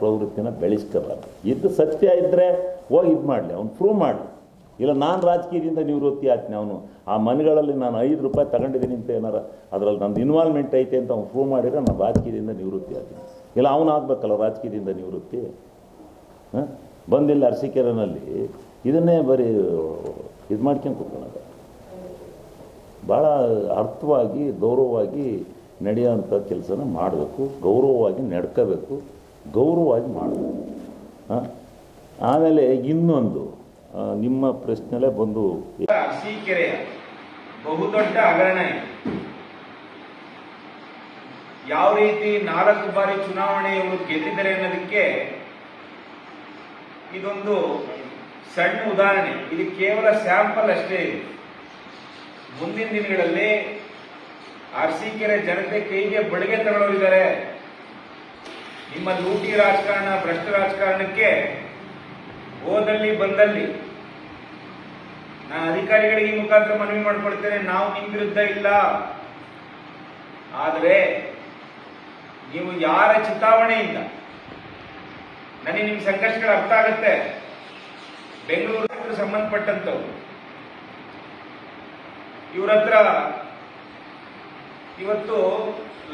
ಪ್ರವೃತ್ತಿನ ಬೆಳೆಸ್ಕೋಬಾರ್ದು. ಇದು ಸತ್ಯ ಇದ್ದರೆ ಹೋಗಿ ಇದು ಮಾಡಲಿ, ಅವ್ನು ಪ್ರೂವ್ ಮಾಡಲಿ ಇಲ್ಲ, ನಾನು ರಾಜಕೀಯದಿಂದ ನಿವೃತ್ತಿ ಆಗ್ತೀನಿ ಅವನು. ಆ ಮನೆಗಳಲ್ಲಿ ನಾನು ಐದು ರೂಪಾಯಿ ತಗೊಂಡಿದ್ದೀನಿ ಅಂತ ಏನಾರ, ಅದರಲ್ಲಿ ನಂದು ಇನ್ವಾಲ್ವ್ಮೆಂಟ್ ಐತೆ ಅಂತ ಅವ್ನು ಪ್ರೂವ್ ಮಾಡಿದ್ರೆ ನಾನು ರಾಜಕೀಯದಿಂದ ನಿವೃತ್ತಿ ಆಗ್ತೀನಿ. ಇಲ್ಲ, ಅವನು ಆಗಬೇಕಲ್ಲ ರಾಜಕೀಯದಿಂದ ನಿವೃತ್ತಿ? ಹಾಂ? ಬಂದಿಲ್ಲ ಅರಸಿಕೆರೆನಲ್ಲಿ. ಇದನ್ನೇ ಬರೀ ಇದು ಮಾಡ್ಕೊಂಡು ಕೂತ್ಕೊಳ್ಳೋದು ಭಾಳ ಅರ್ಥವಾಗಿ, ಗೌರವವಾಗಿ ನಡೆಯುವಂಥ ಕೆಲಸನ ಮಾಡಬೇಕು, ಗೌರವವಾಗಿ ನಡ್ಕೋಬೇಕು. ಗೌರವವಾಗಿ ಮಾಡೋದು ಆಮೇಲೆ ಇನ್ನೊಂದು ನಿಮ್ಮ ಪ್ರಶ್ನೆಲೇ ಬಂದು ಅರಸೀಕೆರೆಯ ಬಹುದೊಡ್ಡ ಹಗರಣ ಯಾವ ರೀತಿ ನಾಲ್ಕು ಬಾರಿ ಚುನಾವಣೆ ಇವರು ಗೆದ್ದಿದ್ದಾರೆ ಅನ್ನೋದಕ್ಕೆ ಇದೊಂದು ಸಣ್ಣ ಉದಾಹರಣೆ. ಇದು ಕೇವಲ ಸ್ಯಾಂಪಲ್ ಅಷ್ಟೇ ಮುಂದಿನ ದಿನಗಳಲ್ಲಿ ಅರಸೀಕೆರೆ ಜನತೆ ಕೈಗೆ ಬಡಿಗೆ ತಗೊಳ್ಳೋರಿದ್ದಾರೆ ನಿಮ್ಮ ಲೂಟಿ ರಾಜಕಾರಣ, ಭ್ರಷ್ಟ ರಾಜಕಾರಣಕ್ಕೆ ಹೋದಲ್ಲಿ ಬಂದಲ್ಲಿ ನಾನು ಅಧಿಕಾರಿಗಳಿಗೆ ಮುಖಾಂತರ ಮನವಿ ಮಾಡ್ಕೊಳ್ತೇನೆ. ನಾವು ನಿಮ್ಮ ವಿರುದ್ಧ ಇಲ್ಲ. ಆದರೆ ನೀವು ಯಾರ ಚಿತಾವಣೆಯಿಂದ ನನಗೆ ನಿಮ್ಮ ಸಂಕಷ್ಟಗಳು ಅರ್ಥ ಆಗುತ್ತೆ. ಬೆಂಗಳೂರು ಸಂಬಂಧಪಟ್ಟಂತವ್ರು ಇವ್ರ ಹತ್ರ ಇವತ್ತು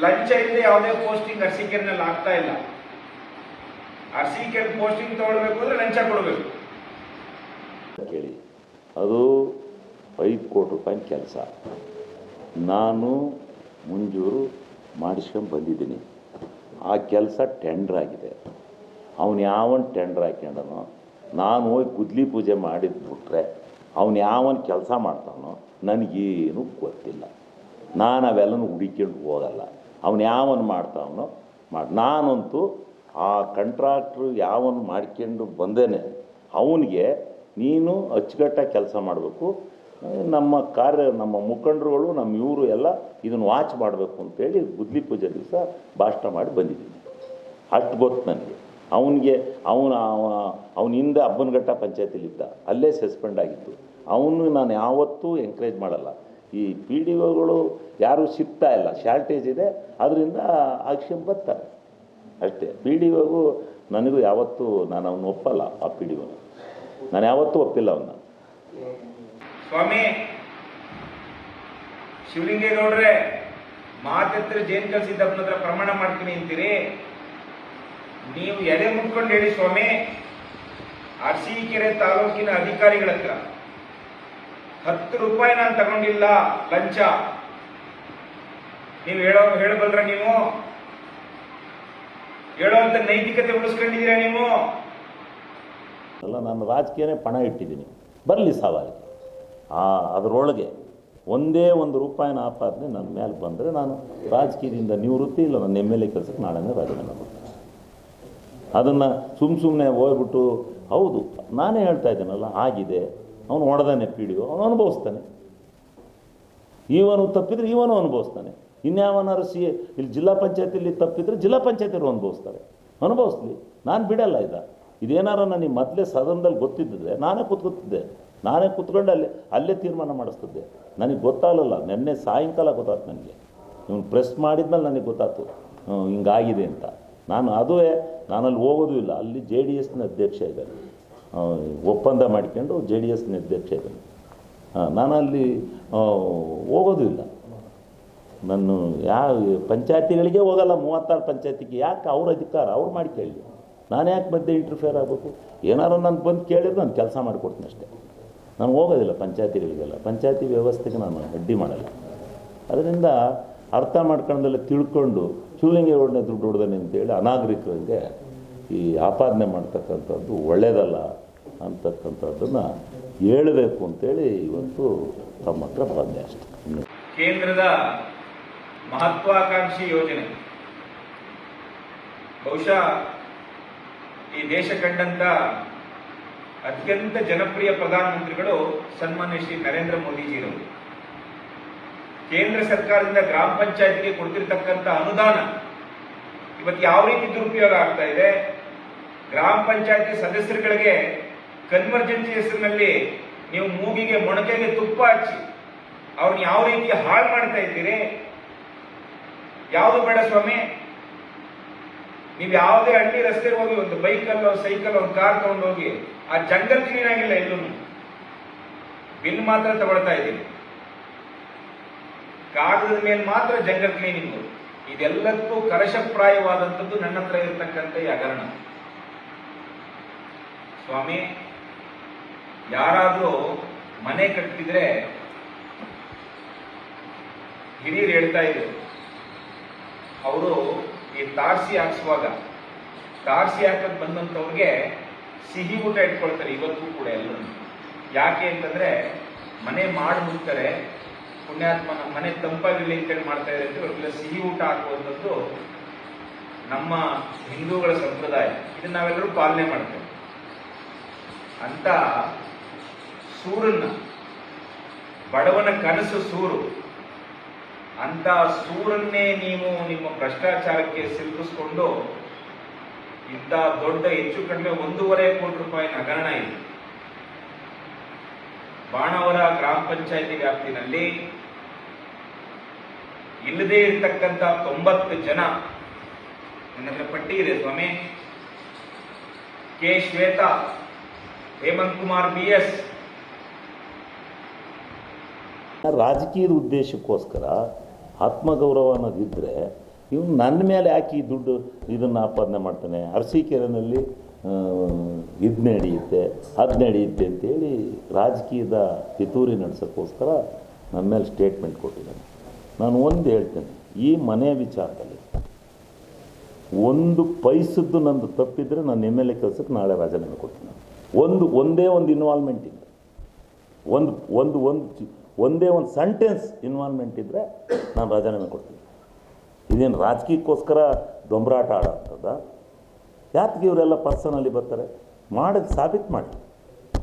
ಲಂಚ ಇಲ್ಲದೆ ಯಾವುದೇ ಪೋಸ್ಟಿಂಗ್ ಅರ್ಸಿಕೆರ್ನಲ್ಲಿ ಆಗ್ತಾ ಇಲ್ಲ. ಅರ್ಸಿಕೆರ್ ಪೋಸ್ಟಿಂಗ್ ತಗೊಳ್ಬೇಕು ಅಂದ್ರೆ ಲಂಚ ಕೊಡಬೇಕು. ಕೇಳಿ. ಅದು ಐದು ಕೋಟಿ ರೂಪಾಯಿ ಕೆಲಸ. ನಾನು ಮುಂಜೂರು ಮಾಡಿಸ್ಕೊಂಡು ಬಂದಿದ್ದೀನಿ. ಆ ಕೆಲಸ ಟೆಂಡರ್ ಆಗಿದೆ. ಅವನು ಯಾವನ್ ಟೆಂಡರ್ ಹಾಕ್ಯಂಡನೋ ನಾನು ಹೋಗಿ ಗುದ್ಲಿ ಪೂಜೆ ಮಾಡಿದ್ಬಿಟ್ರೆ ಅವನು ಯಾವನ್ ಕೆಲಸ ಮಾಡ್ತಾನೋ, ನನಗೇನು ಗೊತ್ತಿಲ್ಲ. ನಾನು ಅವೆಲ್ಲನೂ ಹುಡುಕೊಂಡು ಹೋಗಲ್ಲ. ಅವನು ಯಾವನ್ ಮಾಡ್ತಾವನೋ ಮಾಡಿ, ನಾನಂತೂ ಆ ಕಂಟ್ರಾಕ್ಟ್ರು ಯಾವನ್ ಮಾಡ್ಕೊಂಡು ಬಂದೇನೆ, ಅವನಿಗೆ ನೀನು ಅಚ್ಚುಕಟ್ಟಾಗಿ ಕೆಲಸ ಮಾಡಬೇಕು, ನಮ್ಮ ಕಾರ್ಯ, ನಮ್ಮ ಮುಖಂಡರುಗಳು, ನಮ್ಮ ಇವರು ಎಲ್ಲ ಇದನ್ನು ವಾಚ್ ಮಾಡಬೇಕು ಅಂತೇಳಿ ಗುದ್ಲಿ ಪೂಜೆ ದಿವಸ ಭಾಷಣ ಮಾಡಿ ಬಂದಿದ್ದೀನಿ. ಅಷ್ಟು ಗೊತ್ತು ನನಗೆ. ಅವನಿಗೆ, ಅವನ ಅವನ ಹಿಂದೆ ಹಬ್ಬನಘಟ್ಟ ಪಂಚಾಯತಿಲಿದ್ದ, ಅಲ್ಲೇ ಸಸ್ಪೆಂಡ್ ಆಗಿತ್ತು ಅವನು ನಾನು ಯಾವತ್ತೂ ಎಂಕರೇಜ್ ಮಾಡಲ್ಲ. ಈ ಪಿ ಡಿ ಒಗಳು ಯಾರೂ ಸಿಗ್ತಾ ಇಲ್ಲ, ಶಾರ್ಟೇಜ್ ಇದೆ ಅದರಿಂದ ಆಕ್ಷನ್ ಬರ್ತಾರೆ. ಅಷ್ಟೇ ಪಿ ಡಿ ಒಗೂ ನನಗೂ ಯಾವತ್ತೂ ನಾನು ಅವನು ಒಪ್ಪಲ್ಲ, ಆ ಪಿ ಡಿ ಒನ ನಾನು ಯಾವತ್ತೂ ಒಪ್ಪಿಲ್ಲ ಅವನ್ನ ಸ್ವಾಮಿ, ಶಿವಲಿಂಗೇಗೌಡ್ರೆ ಮಾತೆತ್ರ ಜೇನ್ ಕಲ್ಸಿದ್ದಪ್ಪನ ಹತ್ರ ಪ್ರಮಾಣ ಮಾಡ್ತೀನಿ ಅಂತೀರಿ? ನೀವು ಎಲೆ ಮುಟ್ಕೊಂಡು ಹೇಳಿ ಸ್ವಾಮಿ, ಅರಸೀಕೆರೆ ತಾಲೂಕಿನ ಅಧಿಕಾರಿಗಳ ಹತ್ರ ಹತ್ತು ರೂಪಾಯಿ ನಾನು ತಗೊಂಡಿಲ್ಲ, ಲಂಚ. ನೀವು ಹೇಳೋ, ಹೇಳಬಲ್ರ ನೀವು? ಹೇಳುವಂತ ನೈತಿಕತೆ ಉಳಿಸ್ಕೊಂಡಿದ್ದೀರಾ ನೀವು? ಅಲ್ಲ, ನಾನು ರಾಜಕೀಯನೇ ಪಣ ಇಟ್ಟಿದ್ದೀನಿ. ಬರಲಿ ಸವಾಲಿಗೆ ಆ, ಅದರೊಳಗೆ ಒಂದೇ ಒಂದು ರೂಪಾಯಿನ ಆಪಾದನೆ ನನ್ನ ಮೇಲೆ ಬಂದರೆ ನಾನು ರಾಜಕೀಯದಿಂದ ನಿವೃತ್ತಿ ಇಲ್ಲ, ನನ್ನ ಎಂ ಎಲ್ ಎ ಕೆಲಸಕ್ಕೆ ನಾಳೆನೇ ರಾಜೀನಾಮೆ ಮಾಡ್ತೀನಿ ಅದನ್ನು ಸುಮ್ಮ ಸುಮ್ಮನೆ ಹೋಗ್ಬಿಟ್ಟು, ಹೌದು, ನಾನೇ ಹೇಳ್ತಾ ಇದ್ದೀನಲ್ಲ, ಆಗಿದೆ. ಅವನು ಹೊಡೆದಾನೆ ಪಿ ಡಿ ಅವನು ಅನುಭವಿಸ್ತಾನೆ. ಇವನು ತಪ್ಪಿದ್ರೆ ಇವನು ಅನುಭವಿಸ್ತಾನೆ. ಇನ್ಯಾವನಾರು ಸಿ ಇಲ್ಲಿ ಜಿಲ್ಲಾ ಪಂಚಾಯತಿಲಿ ತಪ್ಪಿದ್ರೆ ಜಿಲ್ಲಾ ಪಂಚಾಯತಿರು ಅನುಭವಿಸ್ತಾರೆ. ಅನುಭವಿಸ್ಲಿ. ನಾನು ಬಿಡಲ್ಲ ಇದ. ಇದೇನಾರ ನನಗೆ ಮೊದಲೇ ಸದನದಲ್ಲಿ ಗೊತ್ತಿದ್ದಿದ್ರೆ ನಾನೇ ಕೂತ್ಕೊತಿದ್ದೆ. ನಾನೇ ಕೂತ್ಕೊಂಡು ಅಲ್ಲೇ ಅಲ್ಲೇ ತೀರ್ಮಾನ ಮಾಡಿಸ್ತಿದ್ದೆ. ನನಗೆ ಗೊತ್ತಾಗಲ್ಲ ನಿನ್ನೆ ಸಾಯಂಕಾಲ ಗೊತ್ತಾಯ್ತು ನನಗೆ. ಇವನು ಪ್ರೆಸ್ ಮಾಡಿದ್ಮೇಲೆ ನನಗೆ ಗೊತ್ತಾಯ್ತು ಹಿಂಗಾಗಿದೆ ಅಂತ. ನಾನು ಅದುವೇ ನಾನಲ್ಲಿ ಹೋಗೋದು ಇಲ್ಲ. ಅಲ್ಲಿ ಜೆ ಡಿ ಎಸ್ನ ಅಧ್ಯಕ್ಷ ಇದ್ದಾನೆ ಆ, ಒಪ್ಪಂದ ಮಾಡ್ಕೊಂಡು ಜೆ ಡಿ ಎಸ್ನ ಅಧ್ಯಕ್ಷ ಇದ್ದೇನೆ. ನಾನು ಅಲ್ಲಿ ಹೋಗೋದಿಲ್ಲ. ನಾನು ಯಾವ ಪಂಚಾಯತಿಗಳಿಗೆ ಹೋಗಲ್ಲ, ಮೂವತ್ತಾರು ಪಂಚಾಯತಿಗೆ. ಯಾಕೆ ಅವ್ರ ಅಧಿಕಾರ? ಅವ್ರು ಮಾಡಿ ಕೇಳಿ. ನಾನು ಯಾಕೆ ಮಧ್ಯೆ ಇಂಟರ್ಫಿಯರ್ ಆಗಬೇಕು? ಏನಾರು ನಾನು ಬಂದು ಕೇಳಿದ್ರೆ ನಾನು ಕೆಲಸ ಮಾಡಿಕೊಡ್ತೀನಿ ಅಷ್ಟೇ. ನಾನು ಹೋಗೋದಿಲ್ಲ ಪಂಚಾಯತಿಗಳಿಗೆಲ್ಲ. ಪಂಚಾಯತಿ ವ್ಯವಸ್ಥೆಗೆ ನಾನು ಅಡ್ಡಿ ಮಾಡಲ್ಲ. ಅದರಿಂದ ಅರ್ಥ ಮಾಡ್ಕೊಂಡೆಲ್ಲ ತಿಳ್ಕೊಂಡು ಶಿವಲಿಂಗೇಗೌಡನೇ ದುಡ್ಡು ಹೊಡೆದಾನೆ ಅಂತೇಳಿ ಅನಾಗರಿಕರಿಗೆ ಈ ಆಪಾದನೆ ಮಾಡ್ತಕ್ಕಂಥದ್ದು ಒಳ್ಳೆಯದಲ್ಲ ಅಂತಕ್ಕಂಥದ್ದನ್ನು ಹೇಳಬೇಕು ಅಂತೇಳಿ ಇವತ್ತು ತಮ್ಮ ಹತ್ರ ಬಂದೆ ಅಷ್ಟೆ. ಕೇಂದ್ರದ ಮಹತ್ವಾಕಾಂಕ್ಷಿ ಯೋಜನೆ. ಬಹುಶಃ ಈ ದೇಶ ಕಂಡಂತ ಅತ್ಯಂತ ಜನಪ್ರಿಯ ಪ್ರಧಾನಮಂತ್ರಿಗಳು ಸನ್ಮಾನ್ಯ ಶ್ರೀ ನರೇಂದ್ರ ಮೋದಿಜಿರವರು. ಕೇಂದ್ರ ಸರ್ಕಾರದಿಂದ ಗ್ರಾಮ ಪಂಚಾಯತ್ಗೆ ಕೊಡ್ತಿರ್ತಕ್ಕಂಥ ಅನುದಾನ ಇವತ್ತು ಯಾವ ರೀತಿ ದುರುಪಯೋಗ ಆಗ್ತಾ ಇದೆ? ಗ್ರಾಮ ಪಂಚಾಯತಿ ಸದಸ್ಯರುಗಳಿಗೆ ಕನ್ವರ್ಜೆನ್ಸಿ ಹೆಸರಿನಲ್ಲಿ ನೀವು ಮೂಗಿಗೆ, ಮೊಣಕೆಗೆ ತುಪ್ಪ ಹಚ್ಚಿ ಅವ್ರನ್ನ ಯಾವ ರೀತಿ ಹಾಳು ಮಾಡ್ತಾ ಇದ್ದೀರಿ? ಯಾವುದು ಬೇಡ ಸ್ವಾಮಿ? ನೀವು ಯಾವುದೇ ಹಳ್ಳಿ ರಸ್ತೆ ಹೋಗಿ ಒಂದು ಬೈಕಲ್ಲೋ ಸೈಕಲ್ ಒಂದು ಕಾರ್ ತಗೊಂಡು ಹೋಗಿ ಆ ಜಂಗಲ್ ಕ್ಲೀನ್ ಆಗಿಲ್ಲ ಎಲ್ಲೂ ಬಿಲ್ ಮಾತ್ರ ತಗೊಳ್ತಾ ಇದ್ದೀನಿ ಕಾಗದದ ಮೇಲೆ ಮಾತ್ರ ಜಂಗಲ್ ಕ್ಲೀನಿಂಗು ಇದೆಲ್ಲದಕ್ಕೂ ಕಲಶಪ್ರಾಯವಾದಂಥದ್ದು ನನ್ನ ಹತ್ರ ಇರತಕ್ಕಂಥ ಈ ಹಗರಣ. ಸ್ವಾಮಿ ಯಾರಾದರೂ ಮನೆ ಕಟ್ಟಿದ್ರೆ ಹಿರಿಯರು ಹೇಳ್ತಾ ಇದ್ರು. ಅವರು ಈ ತಾರ್ಸಿ ಹಾಕ್ಸುವಾಗ ತಾರ್ಸಿ ಹಾಕಕ್ಕೆ ಬಂದಂಥವ್ರಿಗೆ ಸಿಹಿ ಊಟ ಇಟ್ಕೊಳ್ತಾರೆ ಇವತ್ತು ಕೂಡ ಎಲ್ಲರೂ. ಯಾಕೆ ಅಂತಂದ್ರೆ ಮನೆ ಮಾಡಿ ಮುಗ್ತಾರೆ ಪುಣ್ಯಾತ್ಮ ಮನೆ ತಂಪಾಗಿರ್ಲಿ ಅಂತೇಳಿ ಮಾಡ್ತಾ ಇದ್ದಾರೆ ಅಂತ ಸಿಹಿ ಊಟ ಹಾಕುವಂಥದ್ದು ನಮ್ಮ ಹಿಂದೂಗಳ ಸಂಪ್ರದಾಯ. ಇದನ್ನ ನಾವೆಲ್ಲರೂ ಪಾಲನೆ ಮಾಡ್ತೇವೆ. ಅಂತ ಸೂರನ್ನ. ಬಡವನ ಕನಸು ಸೂರು. ಅಂತ ಸೂರನ್ನೇ ನೀವು ನಿಮ್ಮ ಭ್ರಷ್ಟಾಚಾರಕ್ಕೆ ಸಿಲುಕಿಸ್ಕೊಂಡು ಇಂಥ ದೊಡ್ಡ ಹೆಚ್ಚು ಕಡಿಮೆ ಒಂದೂವರೆ ಕೋಟಿ ರೂಪಾಯಿ ಹಗರಣ ಇದೆ. ಬಾಣವರ ಗ್ರಾಮ ಪಂಚಾಯತಿ ವ್ಯಾಪ್ತಿನಲ್ಲಿ ಇಲ್ಲದೇ ಇರತಕ್ಕಂತ ತೊಂಬತ್ತು ಜನ ನನ್ನ ಪಟ್ಟಿ ಇದೆ ಸ್ವಾಮಿ. K Shweta, Hemant Kumar B S ರಾಜಕೀಯದ ಉದ್ದೇಶಕ್ಕೋಸ್ಕರ ಆತ್ಮಗೌರವ ಅನ್ನೋದಿದ್ದರೆ ಇವನು ನನ್ನ ಮೇಲೆ ಯಾಕೆ ಈ ದುಡ್ಡು ಇದನ್ನು ಆಪಾದನೆ ಮಾಡ್ತಾನೆ? ಅರಸೀಕೆರೆನಲ್ಲಿ ಇದು ನಡೆಯುತ್ತೆ, ಅದು ನಡೆಯುತ್ತೆ ಅಂತೇಳಿ ರಾಜಕೀಯದ ಪಿತೂರಿ ನಡೆಸೋಕ್ಕೋಸ್ಕರ ನನ್ನ ಮೇಲೆ ಸ್ಟೇಟ್ಮೆಂಟ್ ಕೊಟ್ಟಿದ್ದಾನೆ. ನಾನು ಒಂದು ಹೇಳ್ತೇನೆ, ಈ ಮನೆ ವಿಚಾರದಲ್ಲಿ ಒಂದು ಪೈಸದ್ದು ನಂದು ತಪ್ಪಿದ್ರೆ ನಾನು ಎಂ ಎಲ್ ಎ ಕೆಲಸಕ್ಕೆ ನಾಳೆ ರಾಜೀನಾಮೆ ಕೊಡ್ತೀನಿ. ಒಂದು, ಒಂದೇ ಒಂದು ಇನ್ವಾಲ್ವ್ಮೆಂಟ್ ಇಲ್ಲ ಒಂದು ಒಂದು ಒಂದು ಒಂದೇ ಒಂದು ಸೆಂಟೆನ್ಸ್ ಇನ್ವಾಲ್ವ್ಮೆಂಟ್ ಇದ್ದರೆ ನಾನು ರಾಜೀನಾಮೆ ಕೊಡ್ತೀನಿ. ಇದೇನು ರಾಜಕೀಯಕ್ಕೋಸ್ಕರ ದೊಂಬರಾಟ ಆಡೋಂಥದ್ದ? ಯಾತ್ಗೆ ಇವರೆಲ್ಲ ಪರ್ಸನಲ್ಲಿ ಬರ್ತಾರೆ? ಮಾಡಿದ ಸಾಬೀತು ಮಾಡಿ.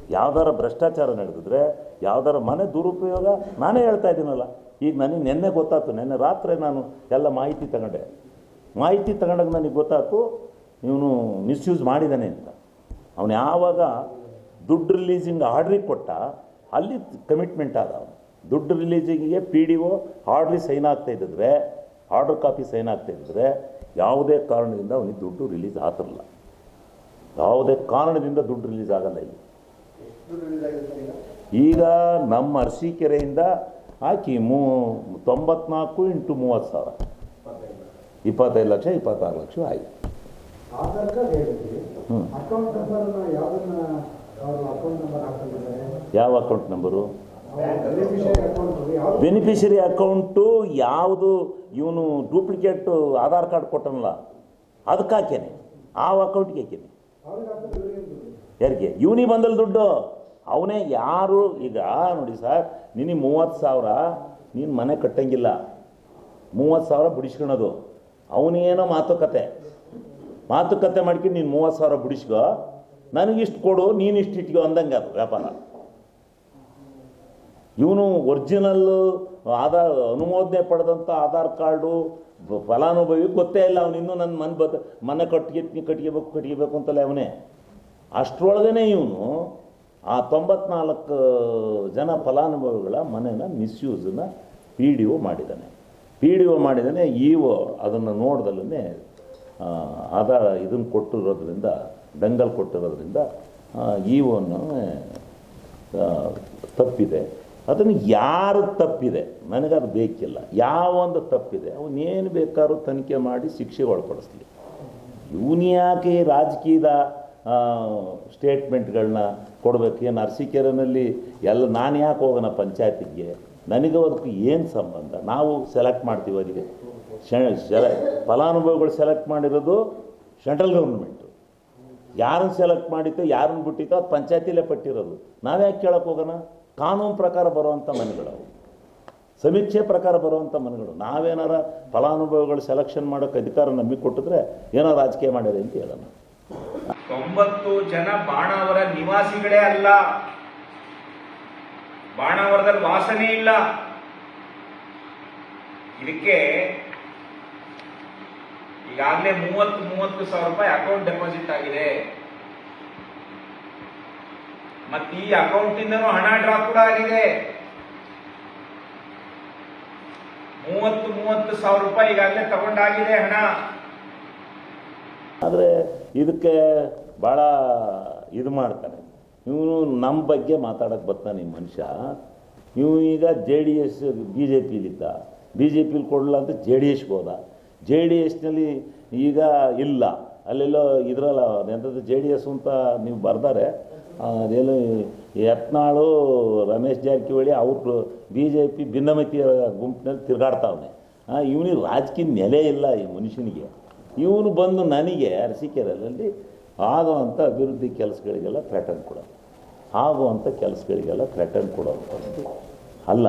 ಯಾವ್ದಾರ ಭ್ರಷ್ಟಾಚಾರ ನಡೆದಿದ್ರೆ, ಯಾವ್ದಾರ ಮನೆ ದುರುಪಯೋಗ, ನಾನೇ ಹೇಳ್ತಾ ಇದ್ದೀನಲ್ಲ. ಈಗ ನನಗೆ ನಿನ್ನೆ ಗೊತ್ತಾಯ್ತು, ನಿನ್ನೆ ರಾತ್ರಿ ನಾನು ಎಲ್ಲ ಮಾಹಿತಿ ತಗೊಂಡೆ. ಮಾಹಿತಿ ತಗೊಂಡಾಗ ನನಗೆ ಗೊತ್ತಾಯ್ತು, ಇವನು ಮಿಸ್ಯೂಸ್ ಮಾಡಿದ್ದಾನೆ ಅಂತ. ಅವನು ಯಾವಾಗ ದುಡ್ಡು ರಿಲೀಸಿಂಗ್ ಆರ್ಡ್ರಿಗೆ ಕೊಟ್ಟ, ಅಲ್ಲಿ ಕಮಿಟ್ಮೆಂಟ್ ಆದ ಅವನು. ದುಡ್ಡು ರಿಲೀಸಿಂಗಿಗೆ ಪಿ ಡಿ ಒ ಆರ್ಡ್ರಿ ಸೈನ್ ಆಗ್ತಾ ಇದ್ದಿದ್ರೆ ಆರ್ಡರ್ ಕಾಪಿ ಸೈನ್ ಆಗ್ತಾ ಇದ್ದಿದ್ರೆ ಯಾವುದೇ ಕಾರಣದಿಂದ ಅವನಿಗೆ ದುಡ್ಡು ರಿಲೀಸ್ ಆಗ್ತಿರಲ್ಲ ಯಾವುದೇ ಕಾರಣದಿಂದ ದುಡ್ಡು ರಿಲೀಸ್ ಆಗಲ್ಲ ಇಲ್ಲಿ. ಈಗ ನಮ್ಮ ಅರಸೀಕೆರೆಯಿಂದ ಹಾಕಿ ಮೂ ತೊಂಬತ್ನಾಲ್ಕು ಇಂಟು ಮೂವತ್ತು ಸಾವಿರ. ಇಪ್ಪತ್ತೈದು ಲಕ್ಷ ಇಪ್ಪತ್ತಾರು ಲಕ್ಷ ಆಯಿತು. ಯಾವ ಅಕೌಂಟ್ ನಂಬರು ಬೆನಿಫಿಷರಿ ಅಕೌಂಟ್ ಯಾವುದು? ಇವನು ಡೂಪ್ಲಿಕೇಟ್ ಆಧಾರ್ ಕಾರ್ಡ್ ಕೊಟ್ಟನಲ್ಲ, ಅದಕ್ಕೆ ಹಾಕೇನೆ ಆ ಅಕೌಂಟ್ಗೆ ದುಡ್ಡು. ಯಾರಿಗೆ? ಇವನಿಗೆ ಬಂದಲ್ಲ ದುಡ್ಡು. ಅವನೇ ಯಾರು? ಈಗ ನೋಡಿ ಸರ್, ನಿನಗೆ ಮೂವತ್ತು ಸಾವಿರ, ನೀನು ಮನೆ ಕಟ್ಟಂಗಿಲ್ಲ. ಮೂವತ್ತು ಸಾವಿರ ಬಿಡಿಸ್ಕೊಳೋದು. ಅವನೇನೋ ಮಾತುಕತೆ. ಮಾತುಕತೆ ಮಾಡ್ಕೊಂಡು ನೀನು ಮೂವತ್ತು ಸಾವಿರ ಬಿಡಿಸ್ಕೋ. ನನಗಿಷ್ಟು ಕೊಡು, ನೀನು ಇಷ್ಟು ಇಟ್ಕೋ ಅಂದಂಗೆ ಅದು ವ್ಯಾಪಾರ. ಇವನು ಒರಿಜಿನಲ್ಲು ಆಧಾರ್, ಅನುಮೋದನೆ ಪಡೆದಂಥ ಆಧಾರ್ ಕಾರ್ಡು ಫಲಾನುಭವಿ ಗೊತ್ತೇ ಇಲ್ಲ, ಅವನು ಇನ್ನೂ ನನ್ನ ಮನೆ ಬದ, ಮನೆ ಕಟ್ಟಿಗೆ ಕಟ್ಕೋಬೇಕು ಕಟ್ಕೋಬೇಕು ಅಂತಲೇ ಅವನೇ. ಅಷ್ಟರೊಳಗೇ ಇವನು, ಆ ತೊಂಬತ್ನಾಲ್ಕು ಜನ ಫಲಾನುಭವಿಗಳ ಮನೆನ ಮಿಸ್ಯೂಸನ್ನ ಪಿ ಡಿ ಒ ಮಾಡಿದ್ದಾನೆ ಪಿ ಡಿ ಒ ಮಾಡಿದ್ದಾನೆ ಇ ಒ ಅದನ್ನು ನೋಡ್ದಲ್ಲೇ ಆಧಾರ ಇದನ್ನು ಕೊಟ್ಟಿರೋದ್ರಿಂದ, ದಂಗಲ್ ಕೊಟ್ಟಿರೋದ್ರಿಂದ ಇ ಒನ್ನು ತಪ್ಪಿದೆ. ಅದನ್ನು ಯಾರು ತಪ್ಪಿದೆ? ನನಗದು ಬೇಕಿಲ್ಲ. ಯಾವೊಂದು ತಪ್ಪಿದೆ, ಅವನೇನು ಬೇಕಾದ್ರೂ ತನಿಖೆ ಮಾಡಿ ಶಿಕ್ಷೆ ಒಳಪಡಿಸ್ಲಿ. ಇವನು ಯಾಕೆ ರಾಜಕೀಯದ ಸ್ಟೇಟ್ಮೆಂಟ್ಗಳನ್ನ ಕೊಡಬೇಕು? ಏನು ಅರಸೀಕೆರೆನಲ್ಲಿ ಎಲ್ಲ, ನಾನು ಯಾಕೆ ಹೋಗೋಣ ಪಂಚಾಯತಿಗೆ? ನನಗೆ ಅದಕ್ಕೆ ಏನು ಸಂಬಂಧ? ನಾವು ಸೆಲೆಕ್ಟ್ ಮಾಡ್ತೀವಿ ಅವರಿಗೆ ಫಲಾನುಭವಿಗಳು ಸೆಲೆಕ್ಟ್ ಮಾಡಿರೋದು ಸೆಂಟ್ರಲ್ ಗೌರ್ಮೆಂಟು ಯಾರನ್ನು ಸೆಲೆಕ್ಟ್ ಮಾಡಿತ್ತೋ, ಯಾರನ್ನು ಬಿಟ್ಟಿತ್ತೋ ಅದು ಪಂಚಾಯತಿಲೇ ಪಟ್ಟಿರೋದು. ನಾವ್ಯಾಕೆ ಕೇಳಕ್ಕೆ ಹೋಗೋಣ? ಕಾನೂನು ಪ್ರಕಾರ ಬರುವಂಥ ಮನೆಗಳು ಸಮೀಕ್ಷೆ ಪ್ರಕಾರ ಬರುವಂಥ ಮನೆಗಳು. ನಾವೇನಾರ ಫಲಾನುಭವಿಗಳು ಸೆಲೆಕ್ಷನ್ ಮಾಡೋಕ್ಕೆ ಅಧಿಕಾರ ನಂಬಿ ಕೊಟ್ಟಿದ್ರೆ ಏನೋ ರಾಜಕೀಯ ಮಾಡಿದೆ ಅಂತ ಹೇಳೋಣ. ತೊಂಬತ್ತು ಜನ ಬಾಣಾವರ ನಿವಾಸಿಗಳೇ ಅಲ್ಲ. ಬಾಣಾವರದಲ್ಲಿ ವಾಸನೆ ಇಲ್ಲ. ಇದಕ್ಕೆ ಈಗಾಗಲೇ ಮೂವತ್ತು ಮೂವತ್ತು ಸಾವಿರ ರೂಪಾಯಿ ಅಕೌಂಟ್ ಡೆಪಾಸಿಟ್ ಆಗಿದೆ. ಮತ್ತೆ ಈ ಅಕೌಂಟ್ ಇಂದನೂ ಹಣ ಡ್ರಾ ಕೂಡ ಆಗಿದೆ. ಮೂವತ್ತು ಮೂವತ್ತು ಸಾವಿರ ರೂಪಾಯಿ ಈಗಾಗಲೇ ತಗೊಂಡಾಗಿದೆ ಹಣ. ಆದರೆ ಇದಕ್ಕೆ ಭಾಳ ಇದು ಮಾಡ್ತಾನೆ. ಇವನು ನಮ್ಮ ಬಗ್ಗೆ ಮಾತಾಡೋಕ್ಕೆ ಬರ್ತಾನೆ ಈ ಮನುಷ್ಯ. ಇವು ಈಗ J D S, B J ಪಿಲಿದ್ದ. B J ಪಿಲಿ ಕೊಡಲ್ಲ ಅಂತ ಜೆ ಡಿ ಎಸ್ಗೆ ಹೋದ. ಜೆ ಡಿ ಎಸ್ನಲ್ಲಿ ಈಗ ಇಲ್ಲ. ಅಲ್ಲೆಲ್ಲೋ ಇದ್ರಲ್ಲ, ಎಂಥದ್ದು ಜೆ ಡಿ ಎಸ್ ಅಂತ ನೀವು ಬರ್ದಾರೆ. ಅದೇನು ಯತ್ನಾಳು ರಮೇಶ್ ಜಾರಕಿಹೊಳಿ ಅವರು ಬಿ ಜೆ ಪಿ ಭಿನ್ನಮತಿಯ ಗುಂಪಿನಲ್ಲಿ ತಿರುಗಾಡ್ತಾವನೆ. ಇವನಿಗೆ ರಾಜಕೀಯ ನೆಲೆ ಇಲ್ಲ ಈ ಮನುಷ್ಯನಿಗೆ. ಇವನು ಬಂದು ನನಗೆ ಅರಸಿಕೆರೆಯಲ್ಲಿ ಆಗುವಂಥ ಅಭಿವೃದ್ಧಿ ಕೆಲಸಗಳಿಗೆಲ್ಲ ಥ್ರೆಟನ್ ಕೊಡೋದು. ಆಗುವಂಥ ಕೆಲಸಗಳಿಗೆಲ್ಲ ಥ್ರೆಟನ್ ಕೊಡೋವಂಥದ್ದು ಅಲ್ಲ.